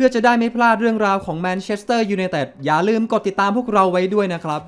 พื่อจะได้ไม่พลาดเรื่องราวของแมนเชสเตอร์ยูไนเต็ดอย่าลืมกดติดตามพวกเราไว้ด้วยนะครับ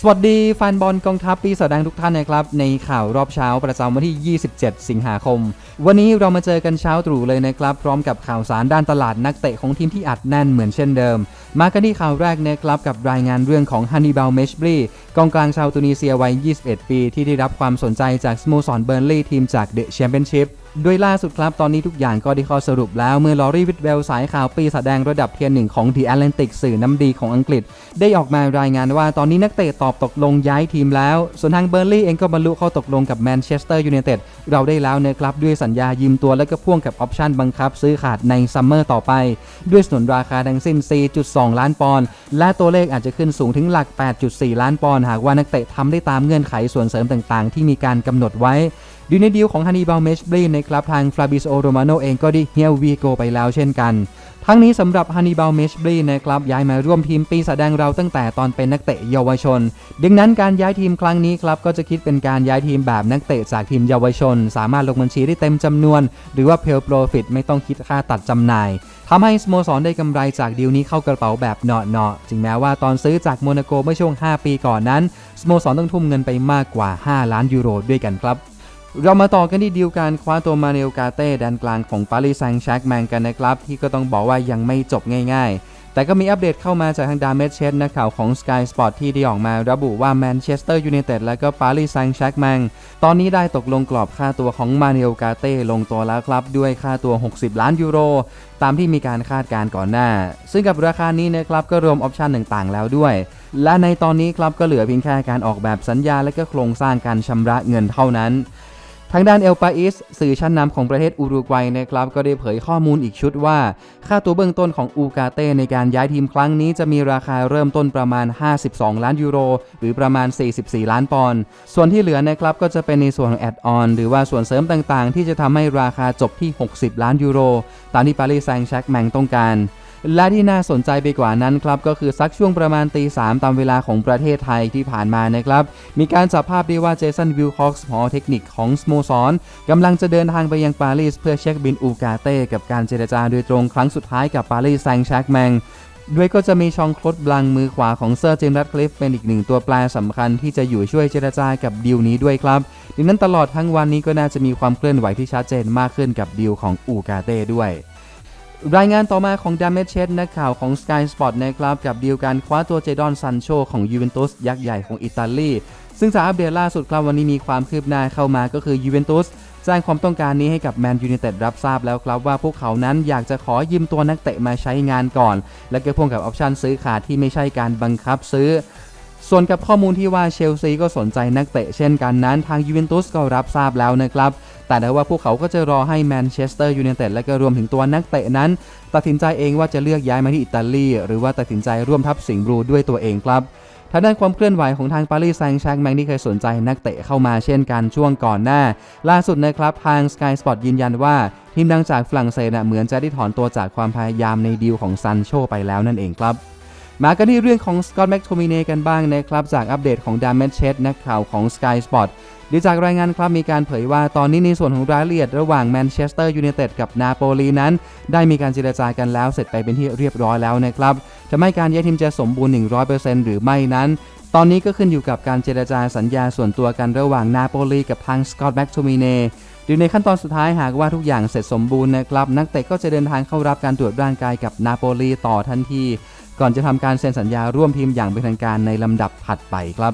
สวัสดีแฟนบอลกองทัพปีศาจแดงทุกท่านนะครับ ในข่าวรอบเช้าประจำวันที่ 27 สิงหาคม วันนี้เรามาเจอกันเช้าตรู่เลยนะครับ พร้อมกับข่าวสารด้านตลาดนักเตะของทีมที่อัดแน่นเหมือนเช่นเดิม มากันที่ข่าวแรกนะครับกับรายงานเรื่องของฮันนีบาลเมชบรีกองกลางชาวตุนิเซียวัย 21 ปี ที่ได้รับความสนใจจากสโมสรเบอร์นลีย์ทีมจากเดอะแชมเปี้ยนชิพ โดยล่าสุดครับ ตอนนี้ทุกอย่างก็ได้ข้อสรุปแล้ว เมื่อลอรี่วิทเวลสายข่าวปีแสดงระดับเทียร์หนึ่งของ The Atlantic สื่อน้ำดีของอังกฤษ ได้ออกมารายงานว่าตอนนี้นักเตะตอบตกลงย้ายทีมแล้ว ส่วนทางเบอร์ลี่เองก็บรรลุข้อตกลงกับแมนเชสเตอร์ยูไนเต็ดเราได้แล้วนะครับ ด้วยสัญญายืมตัวและก็พ่วงกับออปชันบังคับ ซื้อขาดในซัมเมอร์ต่อไป ด้วยสนนราคาทั้งสิ้น 4.2 ล้านปอนด์และตัวเลขอาจจะขึ้นสูงถึงหลัก 8.4 ล้านปอนด์หากว่านักเตะทำได้ตามเงื่อนไขส่วนเสริมต่าง ๆ ที่มีการกำหนดไว้ ดูในดีลของฮันนีบาลเมชบรีนะครับทางฟลาบิโอโรมาโนเองก็ได้เฮียวีโกไปแล้วเช่นกัน ทั้งนี้สำหรับฮันนีบาลเมชบรีนะครับย้ายมาร่วมทีมปีแสดงเราตั้งแต่ตอนเป็นนักเตะเยาวชน ดังนั้นการย้ายทีมครั้งนี้ครับก็จะคิดเป็นการย้ายทีมแบบนักเตะจากทีมเยาวชน สามารถลงบัญชีได้เต็มจำนวน หรือว่าเพลโปรฟิตไม่ต้องคิดค่าตัดจำหน่ายทำให้สโมสรได้กำไรจากดีลนี้เข้ากระเป๋าแบบเนาะๆจึงแม้ว่าตอนซื้อจากโมนาโกเมื่อช่วง 5 ปีก่อนนั้นสโมสรต้องทุ่มเงินไปมากกว่า 5 ล้านยูโรด้วยกันครับ เรามาต่อกันที่ดีลการคว้าตัวมาเนลกาเต้แดนกลางของปารีสแซงต์แชร์กแมงกันนะครับ ที่ก็ต้องบอกว่ายังไม่จบง่าย ๆ แต่ก็มีอัปเดตเข้ามาจากทางดามเมชเชนนักข่าวของ Sky Sport ที่ได้ออกมาระบุว่าแมนเชสเตอร์ยูไนเต็ดและก็ปารีสแซงต์แชร์กแมงตอนนี้ได้ตกลงกรอบค่าตัวของมาเนลกาเต้ลงตัวแล้วครับ ด้วยค่าตัว 60 ล้านยูโร ตามที่มีการคาดการณ์ก่อนหน้า ซึ่งกับราคานี้นะครับก็รวมออปชั่นต่างๆ แล้วด้วย และในตอนนี้ครับก็เหลือเพียงแค่การออกแบบสัญญาและก็โครงสร้างการชำระเงินเท่านั้น ทางด้านเอลปาอิสสื่อชั้นนำของประเทศอุรุกวัยนะครับก็ได้เผยข้อมูลอีกชุดว่า ค่าตัวเบื้องต้นของอูกาเต้ในการย้ายทีมครั้งนี้จะมีราคาเริ่มต้นประมาณ 52 ล้านยูโร หรือประมาณ 44 ล้านปอนด์ส่วนที่เหลือนะครับก็จะเป็นในส่วนของแอดออนหรือว่าส่วนเสริมต่างๆ ที่จะทำให้ราคาจบที่ 60 ล้านยูโร ตามที่ปารีสแซงต์แชร์กแมงต้องการ และที่น่าสนใจไปกว่านั้นครับก็คือสักช่วงประมาณตีสามตามเวลาของประเทศไทยที่ผ่านมานะครับ มีการจับภาพได้ว่าเจสันวิลคอกส์หอเทคนิคของสโมสรกำลังจะเดินทางไปยังปารีสเพื่อเช็คบินอูกาเต้กับการเจรจาโดยตรงครั้งสุดท้ายกับปารีสแซงต์แชร์กแมงด้วยก็จะมีชองคลดบลังมือขวาของเซอร์เจมส์รัดคลิฟเป็นอีกหนึ่งตัวแปรสำคัญที่จะอยู่ช่วยเจรจากับดีลนี้ด้วยครับ ดังนั้นตลอดทั้งวันนี้ก็น่าจะมีความเคลื่อนไหวที่ชัดเจนมากขึ้นกับดีลของอูกาเต้ด้วย รายงานต่อมาของดามเมชเชตนักข่าวของ Sky Sport นะครับ กับดีลการคว้าตัวเจดอนซันโชของยูเวนตุสยักษ์ใหญ่ของอิตาลี ซึ่งจากอัปเดตล่าสุดครับวันนี้มีความคืบหน้าเข้ามาก็คือยูเวนตุสแจ้งความต้องการนี้ให้กับแมนยู i นเต็ดรับทราบแล้วครับว่าพวกเขานั้นอยากจะขอยืมตัวนักเตะมาใช้งานก่อน และเก็พ่วงกับออปชันซื้อขาดที่ไม่ใช่การบังคับซื้อ ส่วนกับข้อมูลที่ว่าเชลซีก็สนใจนักเตะเช่นกันนั้นทางยูเวนตุสก็รับทราบแล้วนะครับ แต่ได้ว่าพวกเขาก็จะรอให้แมนเชสเตอร์ยูไนเต็ดและก็รวมถึงตัวนักเตะนั้น ตัดสินใจเองว่าจะเลือกย้ายมาที่อิตาลีหรือว่าตัดสินใจร่วมทัพสิงห์บลูด้วยตัวเองครับทางด้านความเคลื่อนไหวของทางปารีสแซงต์แชร์กแมงที่เคยสนใจนักเตะเข้ามาเช่นกันช่วงก่อนหน้า ล่าสุดนะครับทาง Sky Sport ยืนยันว่า ทีมดังจากฝรั่งเศสเหมือนจะได้ถอนตัวจากความพยายามในดีลของซันโชไปแล้วนั่นเองครับ มากันที่เรื่องของสกอตแม็กโทมิเนกันบ้างนะครับ จากอัปเดตของดามเมชเชตนักข่าวของ Sky Sport ดีจากรายงานครับมีการเผยว่าตอนนี้ในส่วนของรายละเอียดระหว่างแมนเชสเตอร์ยูไนเต็ดกับนาโปลีนั้น ได้มีการเจรจากันแล้วเสร็จไปเป็นที่เรียบร้อยแล้วนะครับทำให้การแย้ายทีมจะสมบูรณ์ 100%หรือไม่นั้นตอนนี้ก็ขึ้นอยู่กับการเจรจาสัญญาส่วนตัวกันระหว่างนาโปลีกับทางสกอตแม็กโทมิเนอยู่ในขั้นตอนสุดท้ายหากว่าทุกอย่างเสร็จสมบูรณ์นะครับ นักเตะก็จะเดินทางเข้ารับการตรวจร่างกายกับนาโปลีต่อทันที ก่อนจะทำการเซ็นสัญญาร่วมทีมอย่างเป็นทางการในลำดับถัดไปครับ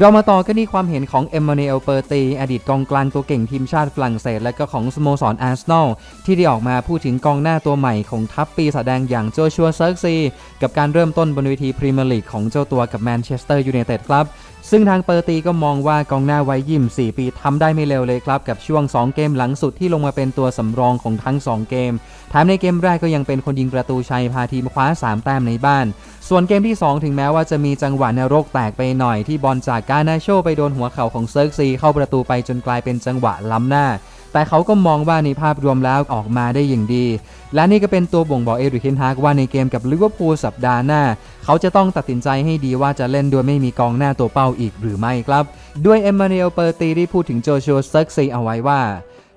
เรามาต่อกันที่ความเห็นของเอมมานูเอลเปอร์ตี อดีตกองกลางตัวเก่งทีมชาติฝรั่งเศส และก็ของสโมสรอาร์เซนอลที่ได้ออกมาพูดถึงกองหน้าตัวใหม่ของทัพปีศาจแดงอย่างโจชัวเซิร์กซี กับการเริ่มต้นบนเวทีพรีเมียร์ลีกของเจ้าตัวกับแมนเชสเตอร์ยูไนเต็ดครับซึ่งทางเปอร์ตีก็มองว่ากองหน้าไว้ยิม4 ปีทำได้ไม่เร็วเลยครับ กับช่วง 2 เกมหลังสุดที่ลงมาเป็นตัวสำรองของทั้ง 2 เกมแถมในเกมแรกก็ยังเป็นคนยิงประตูชัยพาทีมคว้า 3 แต้มในบ้าน ส่วนเกมที่ 2 ถึงแม้ว่าจะมีจังหวะนรกแตกไปหน่อยที่บอลจากกานาโชไปโดนหัวเข่าของเซิร์กซีเข้าประตูไปจนกลายเป็นจังหวะล้ำหน้า แต่เขาก็มองว่าในภาพรวมแล้วออกมาได้อย่างดี และนี่ก็เป็นตัวบ่งบอกเอริกเฮนฮากว่าในเกมกับลิเวอร์พูลสัปดาห์หน้า เขาจะต้องตัดสินใจให้ดีว่าจะเล่นโดยไม่มีกองหน้าตัวเป้าอีกหรือไม่ครับ ด้วยเอมมานูเอลเปอร์ตีได้พูดถึงโจชัวเซิร์กซีเอาไว้ว่า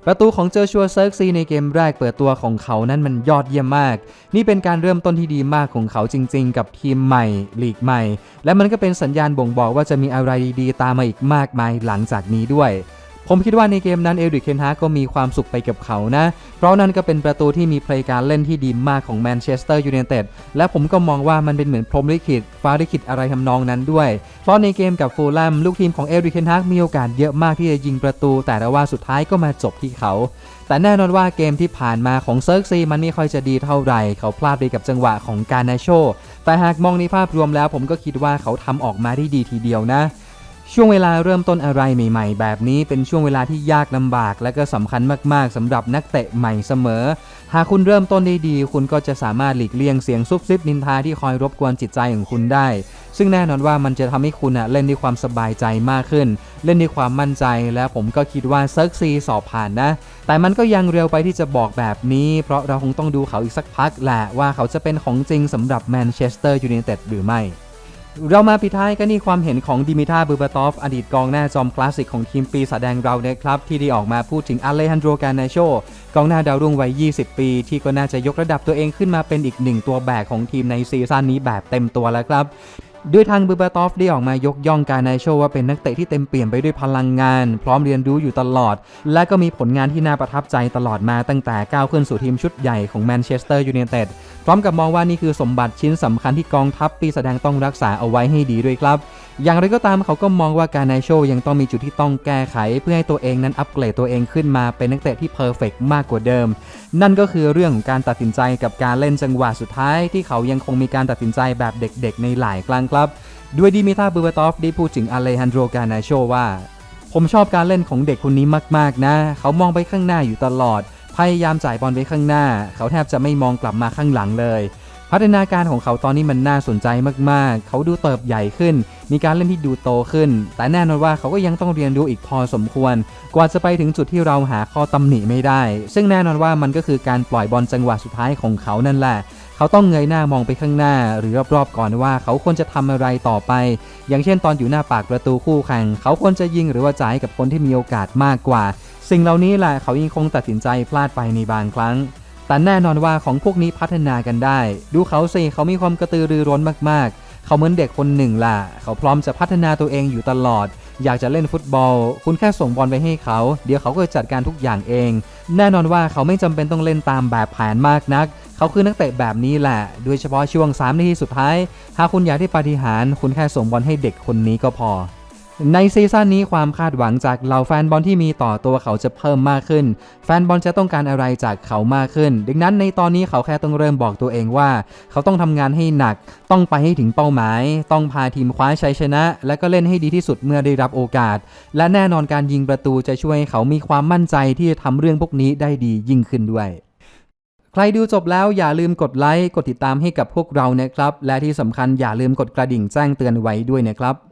ประตูของเจอชัวเซิร์กซีในเกมแรกเปิดตัวของเขานั้นมันยอดเยี่ยมมาก นี่เป็นการเริ่มต้นที่ดีมากของเขาจริง ๆ กับทีมใหม่ลีกใหม่ และมันก็เป็นสัญญาณบ่งบอกว่าจะมีอะไรดีๆ ตามมาอีกมากมายหลังจากนี้ด้วย ผมคิดว่าในเกมนั้นเอริกเคนฮากก็มีความสุขไปกับเขานะ เพราะนั่นก็เป็นประตูที่มีเพลย์การเล่นที่ดีมากของแมนเชสเตอร์ยูไนเต็ดและผมก็มองว่ามันเป็นเหมือนพรมลิขิตฟ้าลิขิตอะไรทำนองนั้นด้วย เพราะในเกมกับฟูลแลมลูกทีมของเอริกเคนฮากมีโอกาสเยอะมากที่จะยิงประตู แต่ว่าสุดท้ายก็มาจบที่เขาแต่แน่นอนว่าเกมที่ผ่านมาของเซิร์กซีมันไม่ค่อยจะดีเท่าไหร่ เขาพลาดไปกับจังหวะของการนาโช แต่หากมองในภาพรวมแล้วผมก็คิดว่าเขาทำออกมาได้ดีทีเดียวนะ ช่วงเวลาเริ่มต้นอะไรใหม่ ๆ แบบนี้เป็นช่วงเวลาที่ยากลำบาก และก็สำคัญมากๆสำหรับนักเตะใหม่เสมอ หากคุณเริ่มต้นได้ดี คุณก็จะสามารถหลีกเลี่ยงเสียงซุบซิบนินทาที่คอยรบกวนจิตใจของคุณได้ ซึ่งแน่นอนว่ามันจะทำให้คุณอะเล่นด้วยความสบายใจมากขึ้น เล่นด้วยความมั่นใจ และผมก็คิดว่าเซิร์กซีสอบผ่านนะ แต่มันก็ยังเร็วไปที่จะบอกแบบนี้ เพราะเราคงต้องดูเขาอีกสักพักแหละว่าเขาจะเป็นของจริงสำหรับแมนเชสเตอร์ยูไนเต็ดหรือไม่ เรามาปิดท้ายกันนี่ความเห็นของดิมิทาบูบาตอฟ อดีตกองหน้าจอมคลาสสิกของทีมปีศาจแดงเรานะครับ ที่ได้ออกมาพูดถึงอเลฮันโดรกานาโชกองหน้าดาวรุ่งวัย 20 ปี ที่ก็น่าจะยกระดับตัวเองขึ้นมาเป็นอีกหนึ่งตัวแบกของทีมในซีซั่นนี้แบบเต็มตัวแล้วครับ ด้วยทางบูบาตอฟได้ออกมายกย่องการนาโชว่าเป็นนักเตะที่เต็มเปี่ยมไปด้วยพลังงาน พร้อมเรียนรู้อยู่ตลอด และก็มีผลงานที่น่าประทับใจตลอดมาตั้งแต่ก้าวขึ้นสู่ทีมชุดใหญ่ของแมนเชสเตอร์ยูไนเต็ดพร้อมกับมองว่านี่คือสมบัติชิ้นสำคัญที่กองทัพปีแสดงต้องรักษาเอาไว้ให้ดีด้วยครับ อย่างไรก็ตามเขาก็มองว่าการไนโชยังต้องมีจุดที่ต้องแก้ไข เพื่อให้ตัวเองนั้นอัปเกรดตัวเองขึ้นมาเป็นนักเตะที่เพอร์เฟกมากกว่าเดิม นั่นก็คือเรื่องของการตัดสินใจกับการเล่นจังหวะสุดท้าย ที่เขายังคงมีการตัดสินใจแบบเด็กๆ ในหลายครั้งครับ ด้วยดิมิทาบูบตอฟได้พูดถึงอเลฮันโดรกานาโชว่า ผมชอบการเล่นของเด็กคนนี้มากๆนะ เขามองไปข้างหน้าอยู่ตลอด พยายามจ่ายบอลไปข้างหน้า เขาแทบจะไม่มองกลับมาข้างหลังเลยพัฒนาการของเขาตอนนี้มันน่าสนใจมากๆ เขาดูเติบใหญ่ขึ้น มีการเล่นที่ดูโตขึ้น แต่แน่นอนว่าเขาก็ยังต้องเรียนรู้อีกพอสมควร กว่าจะไปถึงจุดที่เราหาข้อตำหนิไม่ได้ ซึ่งแน่นอนว่ามันก็คือการปล่อยบอลจังหวะสุดท้ายของเขานั่นแหละเขาต้องเงยหน้ามองไปข้างหน้า หรือรอบๆก่อนว่าเขาควรจะทำอะไรต่อไป อย่างเช่นตอนอยู่หน้าปากประตูคู่แข่ง เขาควรจะยิงหรือว่าจ่ายกับคนที่มีโอกาสมากกว่า สิ่งเหล่านี้แหละเขายังคงตัดสินใจพลาดไปในบางครั้ง แต่แน่นอนว่าของพวกนี้พัฒนากันได้ ดูเขาสิเขามีความกระตือรือร้นมากๆ เขาเหมือนเด็กคนหนึ่งล่ะ เขาพร้อมจะพัฒนาตัวเองอยู่ตลอด อยากจะเล่นฟุตบอล คุณแค่ส่งบอลไปให้เขา เดี๋ยวเขาก็จัดการทุกอย่างเอง แน่นอนว่าเขาไม่จำเป็นต้องเล่นตามแบบแผนมากนัก เขาคือนักเตะแบบนี้แหละ โดยเฉพาะช่วง3นาทีสุดท้าย หากคุณอยากได้ปาฏิหาริย์คุณแค่ส่งบอลให้เด็กคนนี้ก็พอ ในซีซั่นนี้ความคาดหวังจากเหล่าแฟนบอลที่มีต่อตัวเขาจะเพิ่มมากขึ้น แฟนบอลจะต้องการอะไรจากเขามากขึ้น ดังนั้นในตอนนี้เขาแค่ต้องเริ่มบอกตัวเองว่า เขาต้องทำงานให้หนัก ต้องไปให้ถึงเป้าหมาย ต้องพาทีมคว้าชัยชนะ และก็เล่นให้ดีที่สุดเมื่อได้รับโอกาส และแน่นอนการยิงประตูจะช่วยให้เขามีความมั่นใจที่จะทำเรื่องพวกนี้ได้ดียิ่งขึ้นด้วยใครดูจบแล้วอย่าลืมกดไลค์กดติดตามให้กับพวกเรานะครับ และที่สำคัญอย่าลืมกดกระดิ่งแจ้งเตือนไว้ด้วยนะครับ